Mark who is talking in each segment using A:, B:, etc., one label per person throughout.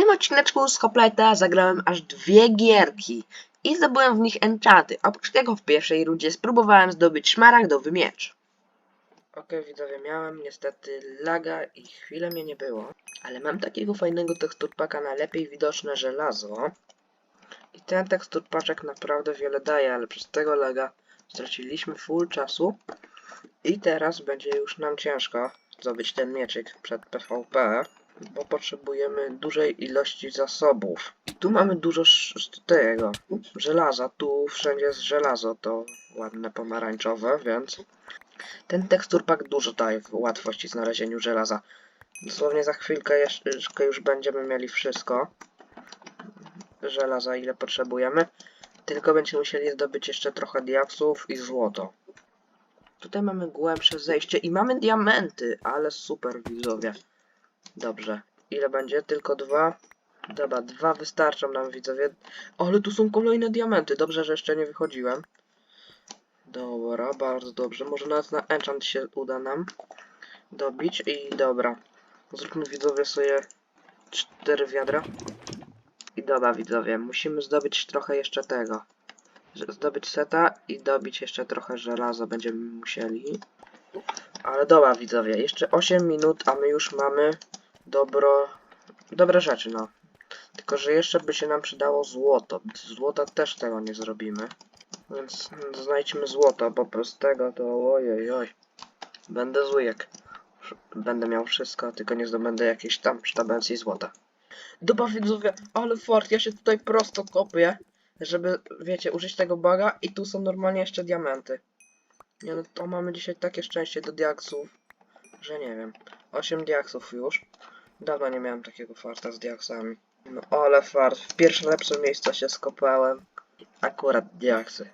A: tym odcineczku z Hoplite'a zagrałem aż dwie gierki i zdobyłem w nich enchanty. Oprócz tego w pierwszej rundzie spróbowałem zdobyć szmaragdowy miecz. Okej widzowie, miałem niestety laga i chwilę mnie nie było, ale mam takiego fajnego teksturpaka na lepiej widoczne żelazo. I ten teksturpaczek naprawdę wiele daje, ale przez tego laga straciliśmy full czasu. I teraz będzie już nam ciężko zdobyć ten mieczyk przed PvP, bo potrzebujemy dużej ilości zasobów. I tu mamy dużo tego żelaza, tu wszędzie jest żelazo, to ładne pomarańczowe, więc ten teksturpak dużo daje w łatwości znalezieniu żelaza. Dosłownie za chwilkę jeszcze już będziemy mieli wszystko żelaza, ile potrzebujemy. Tylko będziemy musieli zdobyć jeszcze trochę diaksów i złoto. Tutaj mamy głębsze zejście i mamy diamenty, ale super widzowie. Dobrze. Ile będzie? Tylko dwa? Dobra, dwa wystarczą nam widzowie. Ale tu są kolejne diamenty. Dobrze, że jeszcze nie wychodziłem. Dobra, bardzo dobrze. Może nawet na enchant się uda nam dobić. I dobra. Zróbmy widzowie sobie cztery wiadra. I dobra widzowie, musimy zdobyć trochę jeszcze tego. Zdobyć seta i dobić jeszcze trochę żelaza będziemy musieli. Ale dobra widzowie, jeszcze 8 minut, a my już mamy dobro... dobre rzeczy, no. Tylko, że jeszcze by się nam przydało złoto. Złota też tego nie zrobimy. Więc znajdźmy złoto, bo bez tego to ojej oj. Będę zujek. Będę miał wszystko, tylko nie zdobędę jakiejś tam sztabelcji złota. Dobra widzowie, ale fart, ja się tutaj prosto kopię, żeby, wiecie, użyć tego baga i tu są normalnie jeszcze diamenty. Nie no, to mamy dzisiaj takie szczęście do diaksów, że nie wiem. 8 diaksów już. Dawno nie miałem takiego farta z diaksami. No ale fart, w pierwsze lepsze miejsca się skopałem. Akurat diaksy.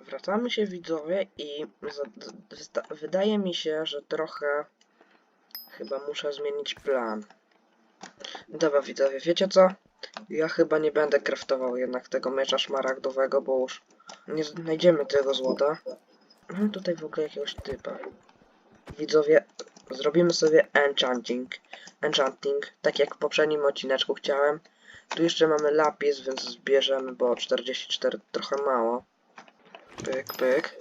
A: Wracamy się widzowie i wydaje mi się, że trochę chyba muszę zmienić plan. Dobra widzowie, wiecie co? Ja chyba nie będę kraftował jednak tego miecza szmaragdowego, bo już nie znajdziemy tego złota. Mam tutaj w ogóle jakiegoś typa. Widzowie, zrobimy sobie enchanting. Enchanting, tak jak w poprzednim odcineczku chciałem. Tu jeszcze mamy lapis, więc zbierzemy, bo 44 trochę mało. Pyk, pyk.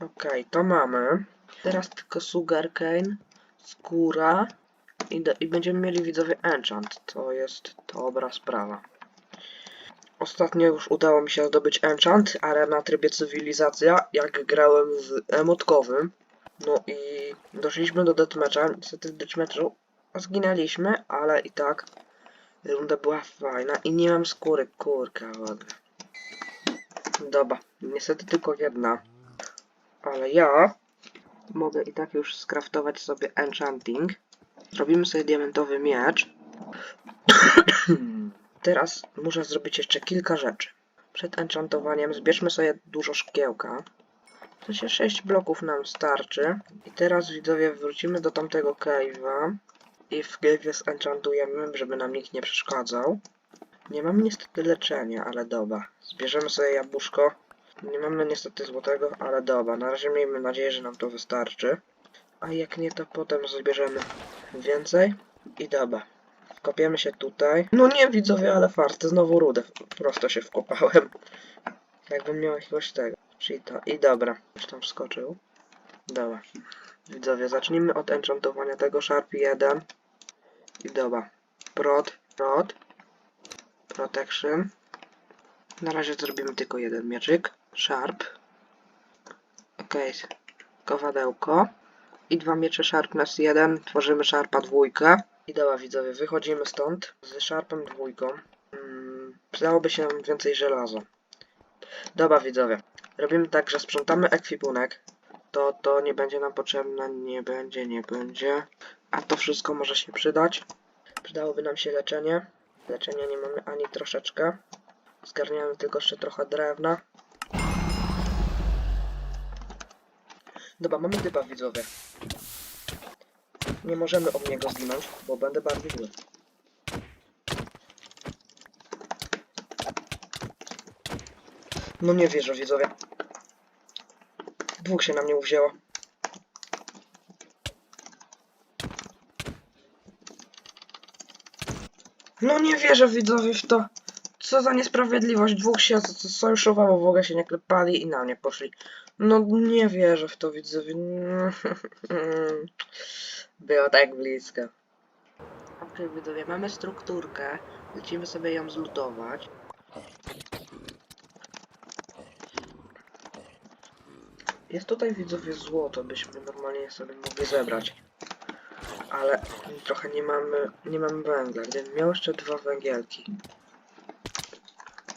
A: Okej, to mamy. Teraz tylko sugarcane, skóra i, do, i będziemy mieli widzowie enchant. To jest dobra sprawa. Ostatnio już udało mi się zdobyć enchant, ale na trybie cywilizacja, jak grałem w emotkowym. No i doszliśmy do deathmatcha. Niestety w deathmatchu zginęliśmy, ale i tak runda była fajna i nie mam skóry, kurka ogóle. Dobra, niestety tylko jedna. Ale ja mogę i tak już skraftować sobie enchanting. Zrobimy sobie diamentowy miecz. Teraz muszę zrobić jeszcze kilka rzeczy. Przed enchantowaniem zbierzmy sobie dużo szkiełka. W sensie 6 bloków nam starczy. I teraz widzowie wrócimy do tamtego cave'a. I w cave'ie zenchantujemy, żeby nam nikt nie przeszkadzał. Nie mamy niestety leczenia, ale dobra. Zbierzemy sobie jabłuszko. Nie mamy niestety złotego, ale dobra. Na razie miejmy nadzieję, że nam to wystarczy. A jak nie, to potem zbierzemy więcej. I dobra. Wkopiemy się tutaj. No nie widzowie, ale farty, znowu rudę. Prosto się wkopałem. Jakbym miał jakiegoś tego. To. I dobra. Już tam wskoczył. Dobra. Widzowie, zacznijmy od enchantowania tego Sharp 1. I dobra. Prot, prot. Protection. Na razie zrobimy tylko jeden mieczyk. Sharp. Okej. Kowadełko. I dwa miecze Sharpness 1. Tworzymy Sharpa dwójkę. I dobra widzowie, wychodzimy stąd z Sharpem dwójką. Mm, przydałoby się nam więcej żelaza. Dobra widzowie, robimy tak, że sprzątamy ekwipunek. To, to nie będzie nam potrzebne, nie będzie, nie będzie. A to wszystko może się przydać. Przydałoby nam się leczenie. Leczenia nie mamy ani troszeczkę. Zgarniamy tylko jeszcze trochę drewna. Dobra, mamy typa widzowie. Nie możemy od niego zginąć, bo będę bardziej zły. No nie wierzę, widzowie. Dwóch się na mnie uwzięło. No nie wierzę widzowie w to. Co za niesprawiedliwość. Dwóch się sojuszowało, w ogóle się nie klepali i na mnie poszli. No nie wierzę w to widzowie. Było tak blisko. Okej widzowie, mamy strukturkę. Lecimy sobie ją zlutować. Jest tutaj widzowie złoto, byśmy normalnie sobie mogli zebrać. Ale trochę nie mamy, nie mamy węgla. Gdybym miał jeszcze dwa węgielki.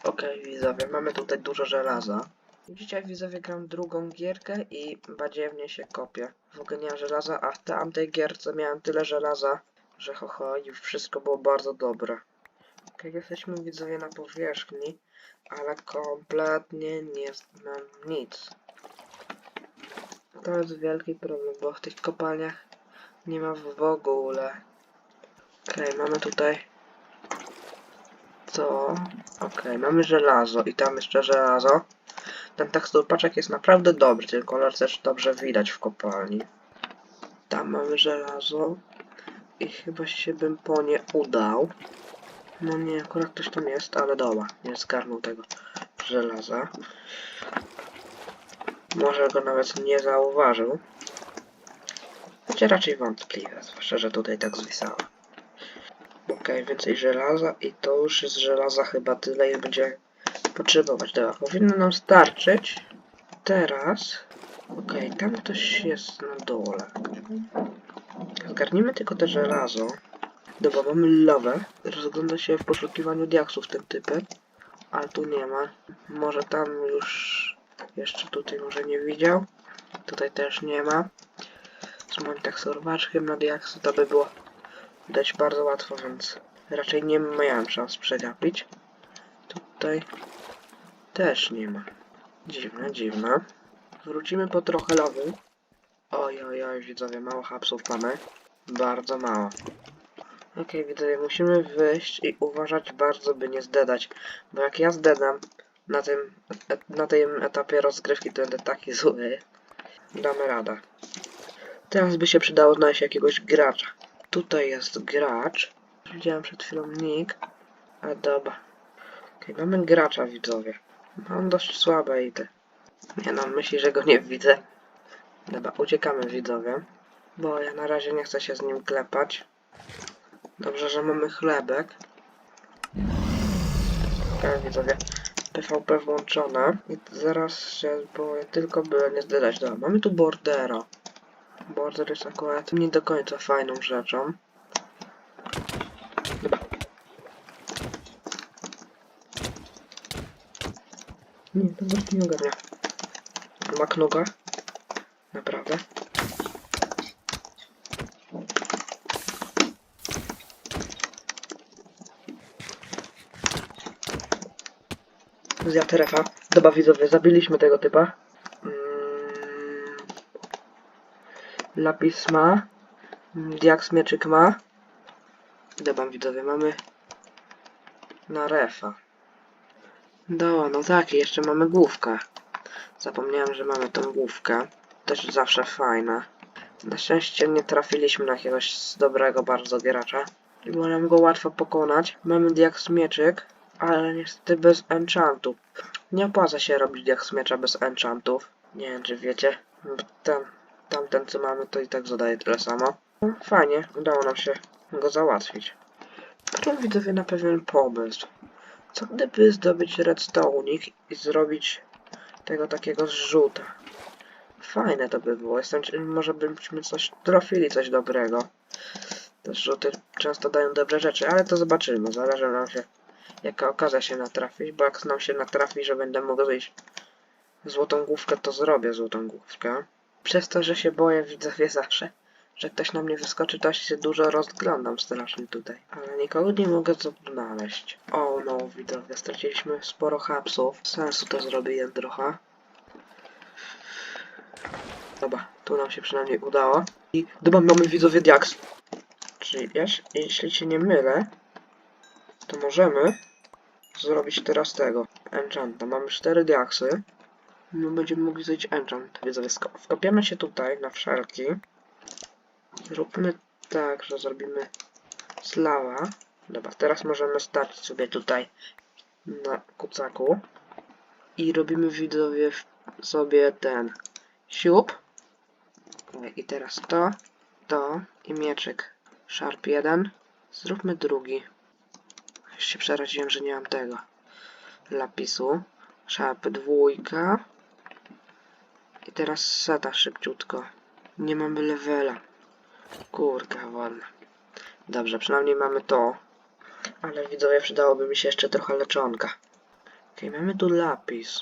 A: Okej widzowie, mamy tutaj dużo żelaza. Dzisiaj widzowie gram drugą gierkę i badziewnie się kopię. W ogóle nie mam żelaza, a w tamtej gierce miałem tyle żelaza, że ho, ho i wszystko było bardzo dobre. Okej, jesteśmy widzowie na powierzchni, ale kompletnie nie mam nic. To jest wielki problem, bo w tych kopalniach nie ma w ogóle. Okej, mamy tutaj to. Okej, mamy żelazo i tam jeszcze żelazo. Ten teksturpaczek jest naprawdę dobry, ten kolor też dobrze widać w kopalni. Tam mamy żelazo i chyba się bym po nie udał. No nie, akurat ktoś tam jest, ale dobra, nie zgarnął tego żelaza. Może go nawet nie zauważył. Chociaż raczej wątpliwe, zwłaszcza, że tutaj tak zwisało. Okej, więcej żelaza i to już jest żelaza chyba tyle i będzie potrzebować. Dobra, powinno nam starczyć. Teraz. Okej, tam ktoś jest na dole. Zgarnijmy tylko te żelazo. Dobra, mamy lawę. Rozgląda się w poszukiwaniu diaksów ten typek. Ale tu nie ma. Może tam już... Jeszcze tutaj może nie widział. Tutaj też nie ma. Z moim teksturwaczkiem na diaksy to by było dać bardzo łatwo, więc raczej nie miałem szans przegapić. Tutaj też nie ma. Dziwne, dziwne. Wrócimy po trochę lawy. Oj, oj, oj, widzowie, mało hapsów mamy. Bardzo mało. Okej, widzowie, musimy wyjść i uważać bardzo, by nie zdedać. Bo jak ja zdedam na tym, na tym etapie rozgrywki, to będę taki zły. Damy radę. Teraz by się przydało znaleźć jakiegoś gracza. Tutaj jest gracz. Widziałem przed chwilą nick. A dobra. Okej, mamy gracza, widzowie. Mam dość słabe i te. Nie no, myśli, że go nie widzę. Dobra, uciekamy, widzowie. Bo ja na razie nie chcę się z nim klepać. Dobrze, że mamy chlebek. Okej, widzowie. PvP włączone. I zaraz się boję, tylko by nie zdać. Dobra, mamy tu bordera. Border jest akurat nie do końca fajną rzeczą. Nie, to nie ogarnia. Ma knoga? Naprawdę? Zjadł refa. Dobra widzowie, zabiliśmy tego typa. Mm. Lapis ma. Diaks mieczyk ma. Dobra widzowie, mamy na refa. No, no tak, jeszcze mamy główkę. Zapomniałem, że mamy tą główkę. Też zawsze fajna. Na szczęście nie trafiliśmy na jakiegoś dobrego bardzo gracza. I nam go łatwo pokonać. Mamy diaks mieczyk, ale niestety bez enchantów. Nie opłaca się robić diaks miecza bez enchantów. Nie wiem, czy wiecie. Ten, tamten co mamy to i tak zadaje tyle samo. No, fajnie, udało nam się go załatwić. Potem widzowie na pewien pomysł. Co gdyby zdobyć redstone'ik i zrobić tego takiego zrzuta? Fajne to by było. Jestem, może byśmy coś trafili, coś dobrego. Te zrzuty często dają dobre rzeczy, ale to zobaczymy. Zależy nam się, jaka okazja się natrafić, bo jak nam się natrafi, że będę mógł wyjść złotą główkę, to zrobię złotą główkę. Przez to, że się boję, widzowie zawsze, że ktoś na mnie wyskoczy, to się dużo rozglądam strasznie tutaj. Ale nikogo nie mogę znaleźć. O no, widzowie, straciliśmy sporo hapsów. Sensu to zrobiłem trochę. Dobra, tu nam się przynajmniej udało. I dobra, mamy widzowie diaks. Czyli jeś- jeśli się nie mylę, to możemy zrobić teraz tego. Enchanta. Mamy 4 diaksy. No będziemy mogli zrobić enchant. Widzowie, sko- wkopiemy się tutaj na wszelki. Zróbmy tak, że zrobimy z lawa. Dobra, teraz możemy stać sobie tutaj na kucaku. I robimy widzowie sobie ten siup. I teraz to, to i mieczek. Sharp 1. Zróbmy drugi. Już się przeraziłem, że nie mam tego. Lapisu. Sharp dwójka. I teraz seta szybciutko. Nie mamy levela. Kurka wolna. Dobrze, przynajmniej mamy to. Ale widzowie, przydałoby mi się jeszcze trochę leczonka. Okej, mamy tu lapis.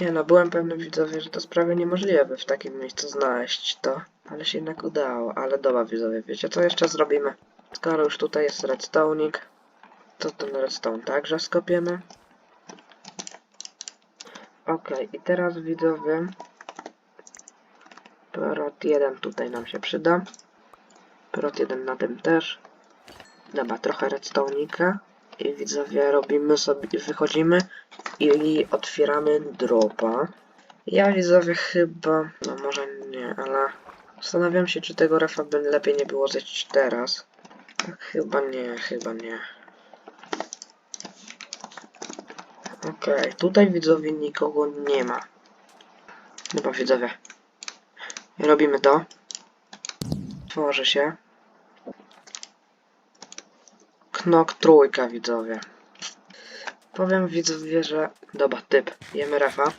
A: Nie no, byłem pewny widzowie, że to jest prawie niemożliwe w takim miejscu znaleźć to. Ale się jednak udało. Ale dobra widzowie, wiecie co jeszcze zrobimy? Skoro już tutaj jest redstone'ik, to ten redstone także skopiemy. Okej, i teraz widzowie... Prot 1 tutaj nam się przyda. Prot 1 na tym też. Dobra, trochę redstone'ika. I widzowie robimy sobie, wychodzimy i otwieramy dropa. Ja widzowie chyba, no może nie, ale zastanawiam się, czy tego refa by lepiej nie było zejść teraz. Tak, chyba nie, chyba nie. Okej, tutaj widzowie nikogo nie ma. Dobra widzowie. Robimy to. Tworzy się. Knok trójka widzowie. Powiem widzowie, że... Dobra, typ. Jemy refa.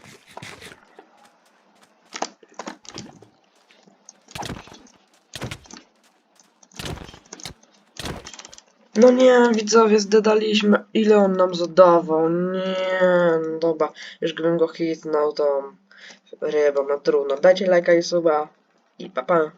A: No nie, widzowie, zdedaliśmy. Ile on nam zadawał? Nie, no dobra. Już gdybym go hitnął, to... Ryba, no trudno. Dajcie lajka i suba. I pa pa.